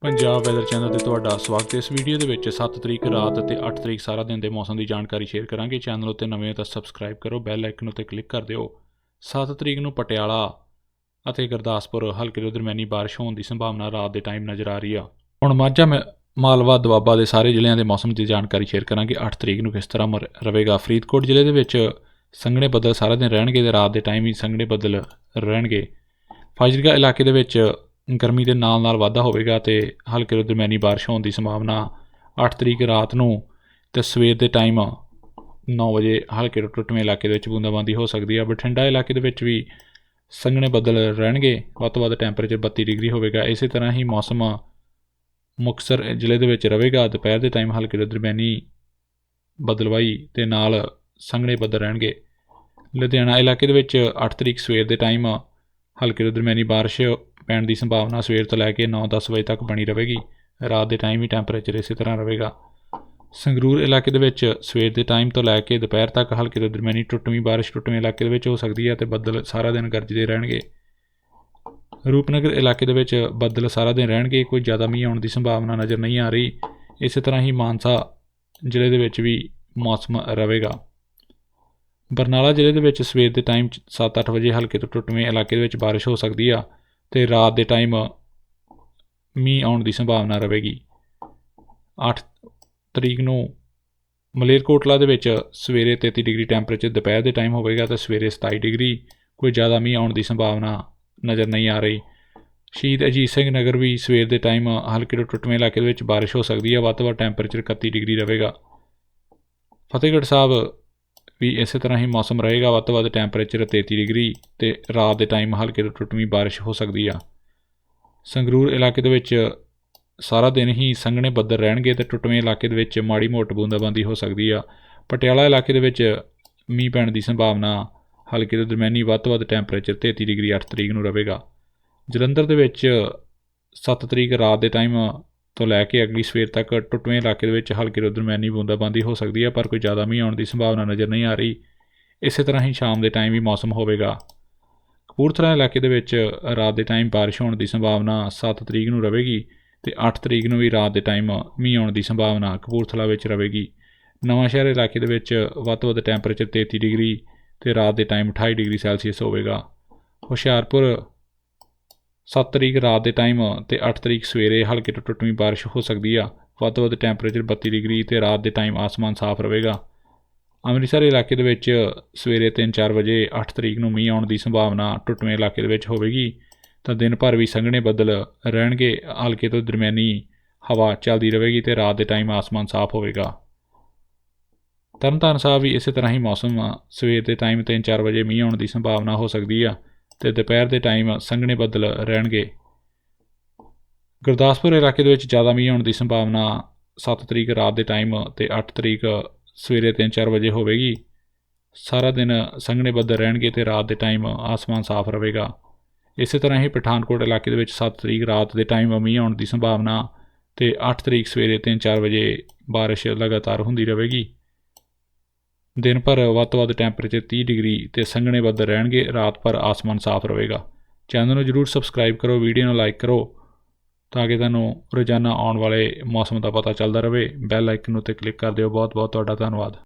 Punjab weather channel ਤੇ ਤੁਹਾਡਾ ਸਵਾਗਤ ਹੈ। ਇਸ ਵੀਡੀਓ ਦੇ ਵਿੱਚ 7 ਤਰੀਕ ਰਾਤ ਅਤੇ 8 ਤਰੀਕ ਸਾਰਾ ਦਿਨ ਦੇ ਮੌਸਮ ਦੀ ਜਾਣਕਾਰੀ ਸ਼ੇਅਰ ਕਰਾਂਗੇ। ਚੈਨਲ ਉੱਤੇ ਨਵੇਂ ਹੋ ਤਾਂ ਸਬਸਕ੍ਰਾਈਬ ਕਰੋ ਬੈਲ ਆਈਕਨ ਉੱਤੇ ਕਲਿੱਕ ਕਰ ਦਿਓ। 7 ਤਰੀਕ ਨੂੰ ਪਟਿਆਲਾ ਅਤੇ ਗੁਰਦਾਸਪੁਰ ਹਲਕੇ ਤੋਂ ਦਰਮਿਆਨੀ ਬਾਰਿਸ਼ ਹੋਣ ਦੀ ਸੰਭਾਵਨਾ ਰਾਤ ਦੇ ਟਾਈਮ ਨਜ਼ਰ ਆ ਰਹੀ ਆ। ਹੁਣ ਮਾਝਾ ਮ- ਮਾਲਵਾ, ਦੁਆਬਾ ਦੇ ਸਾਰੇ ਜ਼ਿਲ੍ਹਿਆਂ ਦੇ ਮੌਸਮ ਦੀ ਜਾਣਕਾਰੀ ਸ਼ੇਅਰ ਕਰਾਂਗੇ। 8 ਤਰੀਕ ਨੂੰ ਕਿਸ ਤਰ੍ਹਾਂ ਮਰ- ਰਹੇਗਾ ਫਰੀਦਕੋਟ ਜ਼ਿਲ੍ਹੇ ਦੇ ਵਿੱਚ? ਸੰਘਣੇ ਬੱਦਲ ਸਾਰਾ ਦਿਨ ਰਹਿਣਗੇ ਤੇ ਰਾਤ ਦੇ ਟਾਈਮ ਹੀ ਸੰਘਣੇ ਬੱਦਲ ਰਹਿਣਗੇ। ਫਾਜ਼ਿਲਕਾ ਇਲਾਕੇ ਦੇ ਵਿੱਚ ਗਰਮੀ ਦੇ ਨਾਲ ਨਾਲ ਵਾਧਾ ਹੋਵੇਗਾ ਤੇ ਹਲਕੇ ਤੋਂ ਦਰਮਿਆਨੀ ਬਾਰਿਸ਼ ਹੋਣ ਦੀ ਸੰਭਾਵਨਾ 8 ਤਰੀਕ ਰਾਤ ਨੂੰ ਤੇ ਸਵੇਰ ਦੇ ਟਾਈਮ 9 ਵਜੇ ਹਲਕੇ ਤੋਂ ਟੁੱਟਵੇਂ ਇਲਾਕੇ ਦੇ ਵਿੱਚ ਬੂੰਦਾਬਾਂਦੀ ਹੋ ਸਕਦੀ ਹੈ ਬਠਿੰਡਾ ਇਲਾਕੇ ਦੇ ਵਿੱਚ ਵੀ ਸੰਘਣੇ ਬੱਦਲ ਰਹਿਣਗੇ, ਵੱਧ ਤੋਂ ਵੱਧ ਟੈਂਪਰੇਚਰ 32 ਡਿਗਰੀ ਹੋਵੇਗਾ। ਇਸੇ ਤਰ੍ਹਾਂ ਹੀ ਮੌਸਮ ਮੁਕਤਸਰ ਜ਼ਿਲ੍ਹੇ ਦੇ ਵਿੱਚ ਰਹੇਗਾ। ਦੁਪਹਿਰ ਦੇ ਟਾਈਮ ਹਲਕੇ ਤੋਂ ਦਰਮਿਆਨੀ ਬਦਲਵਾਈ ਤੇ ਨਾਲ ਸੰਘਣੇ ਬੱਦਲ ਰਹਿਣਗੇ। ਲੁਧਿਆਣਾ ਇਲਾਕੇ ਦੇ ਵਿੱਚ 8 ਤਰੀਕ ਸਵੇਰ ਦੇ ਟਾਈਮ ਹਲਕੇ ਤੋਂ ਦਰਮਿਆਨੀ ਬਾਰਿਸ਼ ਪੈਣ ਦੀ ਸੰਭਾਵਨਾ ਸਵੇਰ ਤੋਂ ਲੈ ਕੇ 9-10 ਵਜੇ ਤੱਕ ਬਣੀ ਰਹੇਗੀ। ਰਾਤ ਦੇ ਟਾਈਮ ਵੀ ਟੈਂਪਰੇਚਰ ਇਸੇ ਤਰ੍ਹਾਂ ਰਹੇਗਾ। ਸੰਗਰੂਰ ਇਲਾਕੇ ਦੇ ਵਿੱਚ ਸਵੇਰ ਦੇ ਟਾਈਮ ਤੋਂ ਲੈ ਕੇ ਦੁਪਹਿਰ ਤੱਕ ਹਲਕੇ ਤੋਂ ਦਰਮਿਆਨੀ ਟੁੱਟਵੀਂ ਬਾਰਿਸ਼ ਟੁੱਟਵੇਂ ਇਲਾਕੇ ਦੇ ਵਿੱਚ ਹੋ ਸਕਦੀ ਹੈ ਤੇ ਬੱਦਲ ਸਾਰਾ ਦਿਨ ਗਰਜਦੇ ਰਹਿਣਗੇ। ਰੂਪਨਗਰ ਇਲਾਕੇ ਦੇ ਵਿੱਚ ਬੱਦਲ ਸਾਰਾ ਦਿਨ ਰਹਿਣਗੇ, ਕੋਈ ਜ਼ਿਆਦਾ ਮੀਂਹ ਆਉਣ ਦੀ ਸੰਭਾਵਨਾ ਨਜ਼ਰ ਨਹੀਂ ਆ ਰਹੀ। ਇਸੇ ਤਰ੍ਹਾਂ ਹੀ ਮਾਨਸਾ ਜ਼ਿਲ੍ਹੇ ਦੇ ਵਿੱਚ ਵੀ ਮੌਸਮ ਰਹੇਗਾ। ਬਰਨਾਲਾ ਜ਼ਿਲ੍ਹੇ ਦੇ ਵਿੱਚ ਸਵੇਰ ਦੇ ਟਾਈਮ 7-8 ਵਜੇ ਹਲਕੇ ਤੋਂ ਟੁੱਟਵੇਂ ਇਲਾਕੇ ਦੇ ਵਿੱਚ ਬਾਰਿਸ਼ ਹੋ ਸਕਦੀ ਆ। ਤੇ ਰਾਤ ਦੇ ਟਾਈਮ ਮੀਂਹ ਆਉਣ ਦੀ ਸੰਭਾਵਨਾ ਰਹੇਗੀ। 8 ਤਰੀਕ ਨੂੰ ਮਲੇਰਕੋਟਲਾ ਦੇ ਵਿੱਚ ਸਵੇਰੇ 33 ਡਿਗਰੀ ਟੈਂਪਰੇਚਰ ਦੁਪਹਿਰ ਦੇ ਟਾਈਮ ਹੋਵੇਗਾ ਤੇ ਸਵੇਰੇ 27 ਡਿਗਰੀ, ਕੋਈ ਜ਼ਿਆਦਾ ਮੀਂਹ ਆਉਣ ਦੀ ਸੰਭਾਵਨਾ ਨਜ਼ਰ ਨਹੀਂ ਆ ਰਹੀ। ਸ਼ਹੀਦ ਅਜੀਤ ਸਿੰਘ ਨਗਰ ਵੀ ਸਵੇਰ ਦੇ ਟਾਈਮ ਹਲਕੇ ਤੋਂ ਟੁੱਟਵੇਂ ਇਲਾਕੇ ਦੇ ਵਿੱਚ ਬਾਰਿਸ਼ ਹੋ ਸਕਦੀ ਹੈ, ਵੱਧ ਤੋਂ ਵੱਧ ਟੈਂਪਰੇਚਰ 31 ਡਿਗਰੀ ਰਹੇਗਾ। ਫਤਿਹਗੜ੍ਹ ਸਾਹਿਬ ਵੀ ਇਸੇ ਤਰ੍ਹਾਂ ਹੀ ਮੌਸਮ ਰਹੇਗਾ, ਵੱਧ ਤੋਂ ਵੱਧ ਟੈਂਪਰੇਚਰ 33 ਡਿਗਰੀ ਤੇ ਰਾਤ ਦੇ ਟਾਈਮ ਹਲਕੇ ਤੋਂ ਟੁੱਟਵੀਂ ਬਾਰਿਸ਼ ਹੋ ਸਕਦੀ ਆ। ਸੰਗਰੂਰ ਇਲਾਕੇ ਦੇ ਵਿੱਚ ਸਾਰਾ ਦਿਨ ਹੀ ਸੰਘਣੇ ਬੱਦਲ ਰਹਿਣਗੇ ਤੇ ਟੁੱਟਵੇਂ ਇਲਾਕੇ ਦੇ ਵਿੱਚ ਮਾੜੀ ਮੋਟ ਬੂੰਦਾਬਾਂਦੀ ਹੋ ਸਕਦੀ ਆ। ਪਟਿਆਲਾ ਇਲਾਕੇ ਦੇ ਵਿੱਚ ਮੀਂਹ ਪੈਣ ਦੀ ਸੰਭਾਵਨਾ ਹਲਕੇ ਤੋਂ ਦਰਮਿਆਨੀ ਵੱਧ ਤੋਂ ਵੱਧ ਟੈਂਪਰੇਚਰ 33 ਡਿਗਰੀ 8 ਤਰੀਕ ਨੂੰ ਰਹੇਗਾ। ਜਲੰਧਰ ਦੇ ਵਿੱਚ 7 ਤਰੀਕ ਰਾਤ ਦੇ ਟਾਈਮ ਤੋਂ ਲੈ ਕੇ ਅਗਲੀ ਸਵੇਰ ਤੱਕ ਟੁੱਟਵੇਂ ਇਲਾਕੇ ਦੇ ਵਿੱਚ ਹਲਕੀ ਤੋਂ ਦਰਮਿਆਨੀ ਬੂੰਦਾਬਾਂਦੀ ਹੋ ਸਕਦੀ ਹੈ, ਪਰ ਕੋਈ ਜ਼ਿਆਦਾ ਮੀਂਹ ਆਉਣ ਦੀ ਸੰਭਾਵਨਾ ਨਜ਼ਰ ਨਹੀਂ ਆ ਰਹੀ। ਇਸੇ ਤਰ੍ਹਾਂ ਹੀ ਸ਼ਾਮ ਦੇ ਟਾਈਮ ਵੀ ਮੌਸਮ ਹੋਵੇਗਾ। ਕਪੂਰਥਲਾ ਇਲਾਕੇ ਦੇ ਵਿੱਚ ਰਾਤ ਦੇ ਟਾਈਮ ਬਾਰਿਸ਼ ਹੋਣ ਦੀ ਸੰਭਾਵਨਾ 7 ਤਰੀਕ ਨੂੰ ਰਹੇਗੀ ਤੇ 8 ਤਰੀਕ ਨੂੰ ਵੀ ਰਾਤ ਦੇ ਟਾਈਮ ਮੀਂਹ ਆਉਣ ਦੀ ਸੰਭਾਵਨਾ ਕਪੂਰਥਲਾ ਵਿੱਚ ਰਹੇਗੀ। ਨਵਾਂ ਸ਼ਹਿਰ ਇਲਾਕੇ ਦੇ ਵਿੱਚ ਵੱਧ ਤੋਂ ਵੱਧ ਟੈਂਪਰੇਚਰ 33 ਡਿਗਰੀ ਤੇ ਰਾਤ ਦੇ ਟਾਈਮ 28 ਡਿਗਰੀ ਸੈਲਸੀਅਸ ਹੋਵੇਗਾ। ਹੁਸ਼ਿਆਰਪੁਰ 7 ਤਰੀਕ ਰਾਤ ਦੇ ਟਾਈਮ ਤੇ 8 ਤਰੀਕ ਸਵੇਰੇ ਹਲਕੇ ਤੋਂ ਟੁੱਟਵੀਂ ਬਾਰਿਸ਼ ਹੋ ਸਕਦੀ ਆ। ਵੱਧ ਤੋਂ ਵੱਧ ਟੈਂਪਰੇਚਰ 32 ਡਿਗਰੀ ਤੇ ਰਾਤ ਦੇ ਟਾਈਮ ਆਸਮਾਨ ਸਾਫ਼ ਰਹੇਗਾ। ਅੰਮ੍ਰਿਤਸਰ ਇਲਾਕੇ ਦੇ ਵਿੱਚ ਸਵੇਰੇ 3-4 ਵਜੇ 8 ਤਰੀਕ ਨੂੰ ਮੀਂਹ ਆਉਣ ਦੀ ਸੰਭਾਵਨਾ ਟੁੱਟਵੇਂ ਇਲਾਕੇ ਦੇ ਵਿੱਚ ਹੋਵੇਗੀ। ਤਾਂ ਦਿਨ ਭਰ ਵੀ ਸੰਘਣੇ ਬੱਦਲ ਰਹਿਣਗੇ। ਹਲਕੇ ਤੋਂ ਦਰਮਿਆਨੀ ਹਵਾ ਚੱਲਦੀ ਰਹੇਗੀ ਤੇ ਰਾਤ ਦੇ ਟਾਈਮ ਆਸਮਾਨ ਸਾਫ਼ ਹੋਵੇਗਾ। ਤਰਨਤਾਰਨ ਸਾਹਿਬ ਵੀ ਇਸੇ ਤਰ੍ਹਾਂ ਹੀ ਮੌਸਮ ਸਵੇਰ ਦੇ ਟਾਈਮ 3-4 ਵਜੇ ਮੀਂਹ ਆਉਣ ਦੀ ਸੰਭਾਵਨਾ ਹੋ ਸਕਦੀ ਆ। ਤੇ ਦੁਪਹਿਰ ਦੇ ਟਾਈਮ ਸੰਘਣੇ ਬੱਦਲ ਰਹਿਣਗੇ। ਗੁਰਦਾਸਪੁਰ ਇਲਾਕੇ ਦੇ ਵਿੱਚ ਜ਼ਿਆਦਾ ਮੀਂਹ ਹੋਣ ਦੀ ਸੰਭਾਵਨਾ 7 ਤਰੀਕ ਰਾਤ ਦੇ ਟਾਈਮ ਤੇ 8 ਤਰੀਕ ਸਵੇਰੇ 3-4 ਵਜੇ ਹੋਵੇਗੀ। ਸਾਰਾ ਦਿਨ ਸੰਘਣੇ ਬੱਦਲ ਰਹਿਣਗੇ ਤੇ ਰਾਤ ਦੇ ਟਾਈਮ ਆਸਮਾਨ ਸਾਫ਼ ਰਹੇਗਾ। ਇਸੇ ਤਰ੍ਹਾਂ ਹੀ ਪਠਾਨਕੋਟ ਇਲਾਕੇ ਦੇ ਵਿੱਚ 7 ਤਰੀਕ ਰਾਤ ਦੇ ਟਾਈਮ ਮੀਂਹ ਆਉਣ ਦੀ ਸੰਭਾਵਨਾ ਤੇ 8 ਤਰੀਕ ਸਵੇਰੇ 3-4 ਵਜੇ ਬਾਰਿਸ਼ ਲਗਾਤਾਰ ਹੁੰਦੀ ਰਹੇਗੀ। ਦਿਨ ਭਰ ਵੱਧ ਤੋਂ ਵੱਧ ਟੈਂਪਰੇਚਰ 30 ਡਿਗਰੀ ਤੇ ਸੰਘਣੇ ਬੱਦਲ ਰਹਿਣਗੇ, ਰਾਤ ਭਰ ਆਸਮਾਨ ਸਾਫ਼ ਰਹੇਗਾ। ਚੈਨਲ ਨੂੰ ਜਰੂਰ ਸਬਸਕ੍ਰਾਈਬ ਕਰੋ ਵੀਡੀਓ ਨੂੰ ਲਾਈਕ ਕਰੋ, ਤਾਂ ਕਿ ਤੁਹਾਨੂੰ ਰੋਜ਼ਾਨਾ ਆਉਣ ਵਾਲੇ ਮੌਸਮ ਦਾ ਪਤਾ ਚੱਲਦਾ ਰਹੇ। ਬੈਲ ਆਈਕਨ ਉੱਤੇ ਕਲਿੱਕ ਕਰ ਦਿਓ। ਬਹੁਤ ਬਹੁਤ ਤੁਹਾਡਾ ਧੰਨਵਾਦ।